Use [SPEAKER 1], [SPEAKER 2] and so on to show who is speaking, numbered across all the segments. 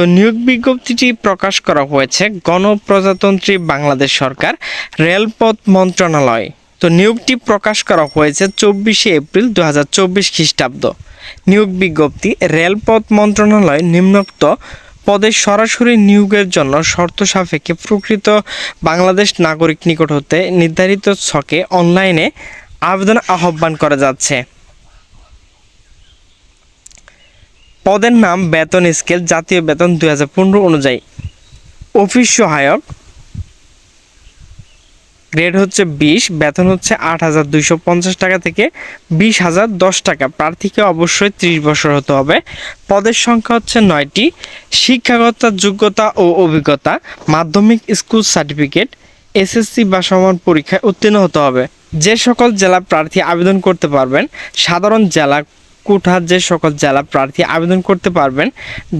[SPEAKER 1] তো নিয়োগ বিজ্ঞপ্তিটি প্রকাশ করা হয়েছে গণপ্রজাতন্ত্রী বাংলাদেশ সরকার রেলপথ মন্ত্রণালয়। তো নিয়োগটি প্রকাশ করা হয়েছে চব্বিশে এপ্রিল দু হাজার চব্বিশ খ্রিস্টাব্দ। নিয়োগ বিজ্ঞপ্তি, রেলপথ মন্ত্রণালয় নিম্নোক্ত পদে সরাসরি নিয়োগের জন্য শর্ত সাপেক্ষে প্রকৃত বাংলাদেশ নাগরিক নিকট হতে নির্ধারিত ছকে অনলাইনে আবেদন আহ্বান করা যাচ্ছে। পদের নাম বেতন স্কেল জাতীয় বেতন দুই হাজার পনেরো অনুযায়ী। অফিস সহায়ক গ্রেড হচ্ছে বিশ, বেতন হচ্ছে আট হাজার দুইশো পঞ্চাশ টাকা থেকে বিশ হাজার দশ টাকা। প্রার্থীকে অবশ্যই ত্রিশ বছর হতে হবে। পদের সংখ্যা হচ্ছে নয়টি, শিক্ষাগত যোগ্যতা ও অভিজ্ঞতা, মাধ্যমিক স্কুল সার্টিফিকেট, এসএসসি বা সমান পরীক্ষায় উত্তীর্ণ হতে হবে। যে সকল জেলা প্রার্থী আবেদন করতে পারবেন, সাধারণ জেলা যে সকল জেলা প্রার্থী আবেদন করতে পারবেন,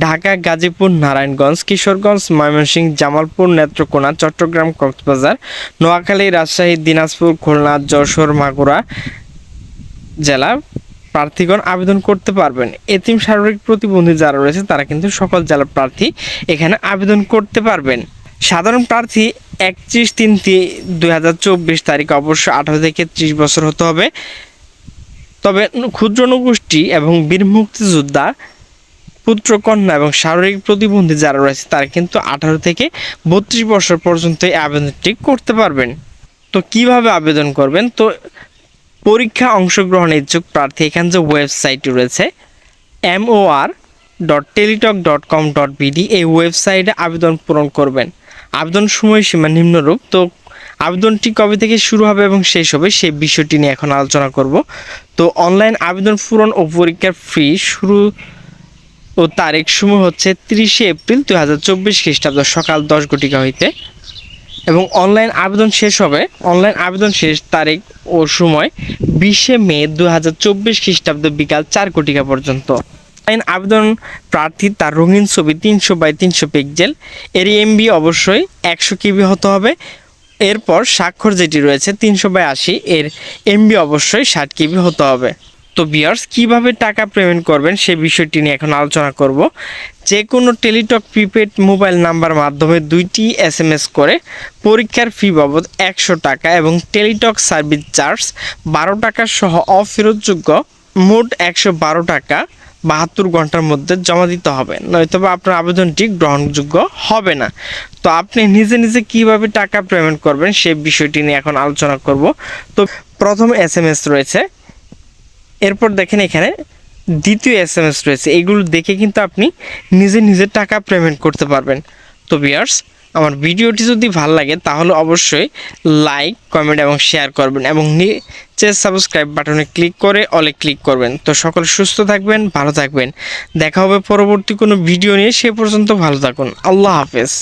[SPEAKER 1] ঢাকা, গাজীপুর, নারায়ণগঞ্জ, কিশোরগঞ্জ, ময়মনসিংহ, জামালপুর, নেত্রকোনা, চট্টগ্রাম, কক্সবাজার, নোয়াখালী, রাজশাহী, দিনাজপুর, খুলনা, যশোর, মাগুরা জেলা প্রার্থীগণ আবেদন করতে পারবেন। এতিম শারীরিক প্রতিবন্ধী যারা রয়েছে, তারা কিন্তু সকল জেলা প্রার্থী এখানে আবেদন করতে পারবেন। সাধারণ প্রার্থী একত্রিশ তিন দুই হাজার চব্বিশ তারিখ অবশ্য আঠারো থেকে ত্রিশ বছর হতে হবে। তবে ক্ষুদ্র নগোষ্ঠী এবং বীর মুক্তিযোদ্ধা পুত্রকন্যা এবং শারীরিক প্রতিবন্ধী যারা রয়েছে, তারা কিন্তু আঠারো থেকে বত্রিশ বছর পর্যন্ত এই আবেদনটি করতে পারবেন। তো কীভাবে আবেদন করবেন? তো পরীক্ষা অংশগ্রহণ ইচ্ছুক প্রার্থী এখানে যে ওয়েবসাইটটি রয়েছে MOR dot Teletalk dot com dot BD এই ওয়েবসাইটে আবেদন পূরণ করবেন। আবেদন সময়সীমা নিম্নরূপ, তো আবেদনটি কবে থেকে শুরু হবে এবং শেষ হবে সেই বিষয়টি নিয়ে এখন আলোচনা করব। তো অনলাইন আবেদন পূরণ ও পরীক্ষার ফি শুরু ও তারিখ সমূহ হচ্ছে তিরিশে এপ্রিল দুই হাজার চব্বিশ খ্রিস্টাব্দ সকাল দশ ঘটিকা হইতে। এবং অনলাইন আবেদন শেষ হবে, অনলাইন আবেদন শেষ তারিখ ও সময় বিশে মে দু হাজার চব্বিশ খ্রিস্টাব্দ বিকাল চার ঘটিকা পর্যন্ত। অনলাইন আবেদন প্রার্থী তার রঙিন ছবি তিনশো বাই তিনশো পিক্সেল এর এমবি অবশ্যই একশো কিবি হতে হবে। এরপর স্বাক্ষর যেটি রয়েছে তিনশো বাই আশি এর এমবি অবশ্যই ষাট কিবি হতে হবে। তো বিয়ার্স কীভাবে টাকা পেমেন্ট করবেন সে বিষয়টি নিয়ে এখন আলোচনা করব। যে কোনো টেলিটক প্রিপেড মোবাইল নাম্বার মাধ্যমে দুইটি এস এম এস করে পরীক্ষার ফি বাবদ একশো টাকা এবং টেলিটক সার্ভিস চার্জ বারো টাকা সহ অফেরতযোগ্য মোট একশো বারো টাকা বাহাত্তর ঘণ্টার মধ্যে জমা দিতে হবে। নয়তো বা আপনার আবেদনটি গ্রহণযোগ্য হবে না। তো আপনি নিজে নিজে কীভাবে টাকা পেমেন্ট করবেন সেই বিষয়টি নিয়ে এখন আলোচনা করব। তো প্রথম এস এম এস রয়েছে। এরপর দেখেন এখানে দ্বিতীয় এস এম এস রয়েছে। এগুলো দেখে কিন্তু আপনি নিজে নিজে টাকা পেমেন্ট করতে পারবেন। তো বিয়ার্স আমার ভিডিওটি যদি ভালো লাগে, তাহলে অবশ্যই লাইক, কমেন্ট এবং শেয়ার করবেন এবং নিচে সাবস্ক্রাইব বাটনে ক্লিক করে অলে ক্লিক করবেন। তো সকল সুস্থ থাকবেন, ভালো থাকবেন। দেখা হবে পরবর্তী কোনো ভিডিও নিয়ে, সে পর্যন্ত ভালো থাকুন। আল্লাহ হাফেজ।